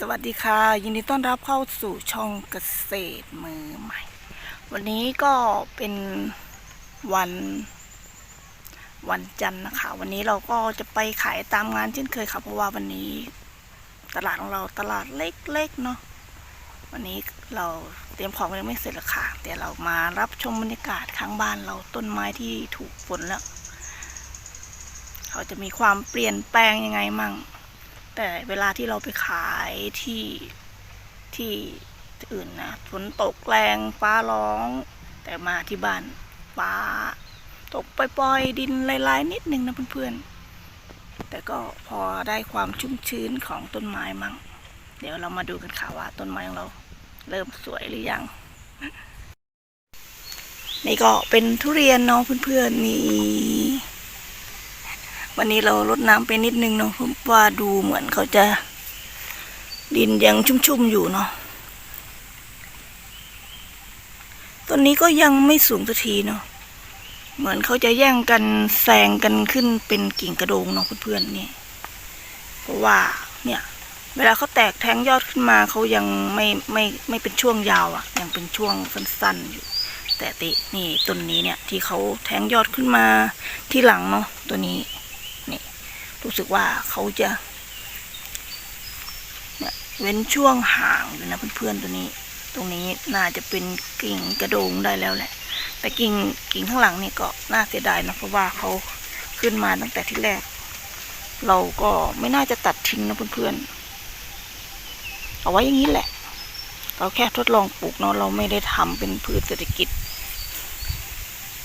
สวัสดีค่ะ ยินดีต้อนรับเข้าสู่ช่องเกษตรมือใหม่ วันนี้ก็เป็นวัน วันจันทร์นะคะ วันนี้เราก็จะไปขายตามงานเช่นเคยค่ะเพราะว่าวันนี้ ตลาดของเราตลาดเล็กๆเนาะวันนี้เราเตรียมของยังไม่เสร็จหรอกค่ะแต่เรามารับชมบรรยากาศข้างบ้านเราต้นไม้ที่ถูกฝนแล้ว เขาจะมีความเปลี่ยนแปลงยังไงมั่ง แต่เวลาที่เราไปขายที่ที่อื่นนะฝนตกแรงฟ้าร้อง แต่มาที่บ้านฟ้า ตกปล่อยๆดินลายๆ นิดนึงนะเพื่อนๆ แต่ก็พอได้ความชุ่มชื้นของต้นไม้มั่ง เดี๋ยวเรามาดูกันค่ะว่าต้นไม้ของเราเริ่มสวยหรือยัง นี่ก็เป็นทุเรียนเนาะเพื่อนๆนี่ วันนี้เราลดน้ำไปนิดนึงเนาะเพราะว่าดูเหมือนเขาจะ ดินยังชุ่มๆอยู่เนาะต้นนี้ก็ยังไม่สูงสักทีเนาะเหมือนเขาจะแย่งกันแซงกันขึ้นเป็นกิ่งกระโดงเนาะเพื่อนๆนี่เพราะว่าเนี่ย เวลาเขาแตกแทงยอดขึ้นมาเขายังไม่ไม่ไม่เป็นช่วงยาวอะ่ะ ยังเป็นช่วงสั้นๆอยู่ แต่ตินี่ต้นนี้เนี่ย ที่เขาแทงยอดขึ้นมาที่หลังเนาะตัวนี้ รู้สึกว่าเขาจะเนี่ยเว้นช่วงห่างอยู่นะเพื่อนๆตัวนี้ ตรงนี้น่าจะเป็นกิ่งกระโดงได้แล้วแหละ แต่กิ่งกิ่งข้างหลังนี่ก็น่าเสียดายนะเพราะว่าเขาขึ้นมาตั้งแต่ที่แรก เราก็ไม่น่าจะตัดทิ้งนะเพื่อนๆเอาไว้อย่างนี้แหละ เราแค่ทดลองปลูกเนาะเราไม่ได้ทำเป็นพืชเศรษฐกิจ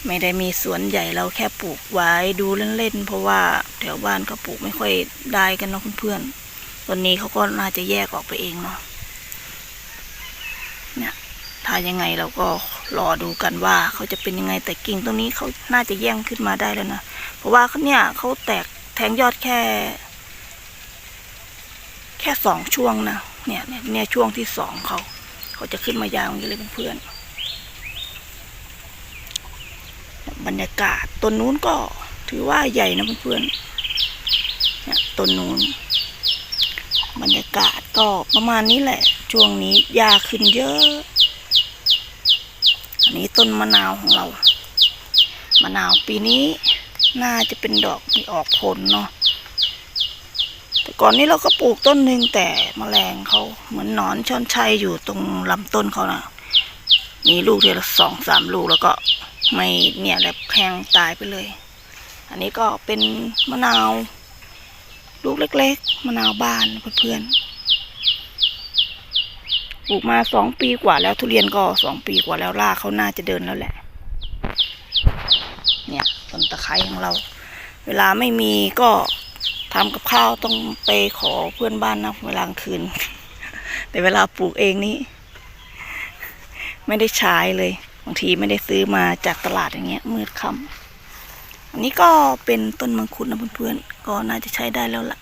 ไม่ได้มีสวนใหญ่เราแค่ปลูกไว้ดูเล่นๆเพราะว่าแถวบ้านก็ปลูกไม่ค่อยได้กันเนาะเพื่อนๆต้นนี้เขาก็น่าจะแยกออกไปเองเนาะเนี่ยถ้ายังไงเราก็รอดูกันว่าเขาจะเป็นยังไงแต่กิ่งตรงนี้เขาน่าจะแย่งขึ้นมาได้แล้วนะเพราะว่าเขาเนี่ยเขาแตกแทงยอดแค่ แค่สองช่วงนะเนี่ยเนี่ยเนี่ยช่วงที่สองเขา เขาจะขึ้นมายาวอย่างนี้เลยเพื่อนๆ บรรยากาศต้นนู้นก็ถือว่าใหญ่นะเพื่อนๆเนี่ยต้นนู้น บรรยากาศก็ประมาณนี้แหละ ช่วงนี้หญ้าขึ้นเยอะ อันนี้ต้นมะนาวของเรา มะนาวปีนี้น่าจะเป็นดอกมีออกผลเนาะแต่ก่อนนี้เราก็ปลูกต้นหนึ่งแต่แมลงเขาเหมือนหนอนช่อนชัยอยู่ตรงลำต้นเขานะมีลูกเทีละสองสามลูกแล้วก็ ไม่เนี่ยแหละแห้งตายไปเลย อันนี้ก็เป็นมะนาวลูกเล็ก ๆ มะนาวบ้านเพื่อนๆปลูกมาสองปีกว่าแล้วทุเรียนก็สองปีกว่าแล้วรากเขาน่าจะเดินแล้วแหละ เนี่ยต้นตะไคร้ของเรา เวลาไม่มีก็ทำกับข้าวต้องไปขอเพื่อนบ้านนะเวลากลางคืน แต่เวลาปลูกเองนี่ไม่ได้ใช้เลยางทีไม่ได้ซื้อมาจากตลาดอย่างเงี้ยมืดค่ำอันนี้ก็เป็นต้นมังคุดนะเพื่อนๆก็น่าจะใช้ได้แล้วล่ะ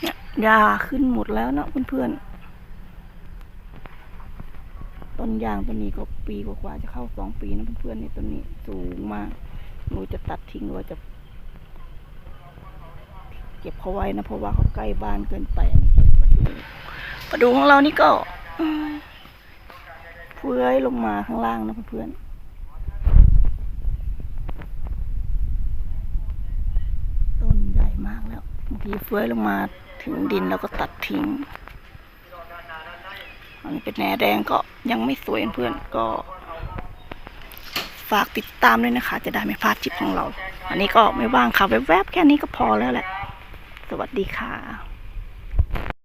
เนี่ยยาขึ้นหมดแล้วนะเพื่อนๆ ต้นยางต้นนี้ก็ปีกว่าๆจะเข้าสองปีนะเพื่อนๆนี่ต้นนี้สูงมากหนูจะตัดทิ้งหรือว่าจะเก็บเขาไว้นะเพราะว่าเขาใกล้บ้านเกินไปอันนี้เป็นประดูปดูของเรานี่ก็ เฟื้อยลงมาข้างล่างนะเพื่อนๆต้นใหญ่มากแล้วบางทีเฟื้อยลงมาถึงดินแล้วก็ตัดทิ้งอันนี้เป็นแหนแดงก็ยังไม่สวยเพื่อนก็ ฝากติดตามด้วยนะคะ จะได้ไม่พลาดคลิปของเรา อันนี้ก็ไม่ว่างค่ะแวบๆแค่นี้ก็พอแล้วแหละ สวัสดีค่ะ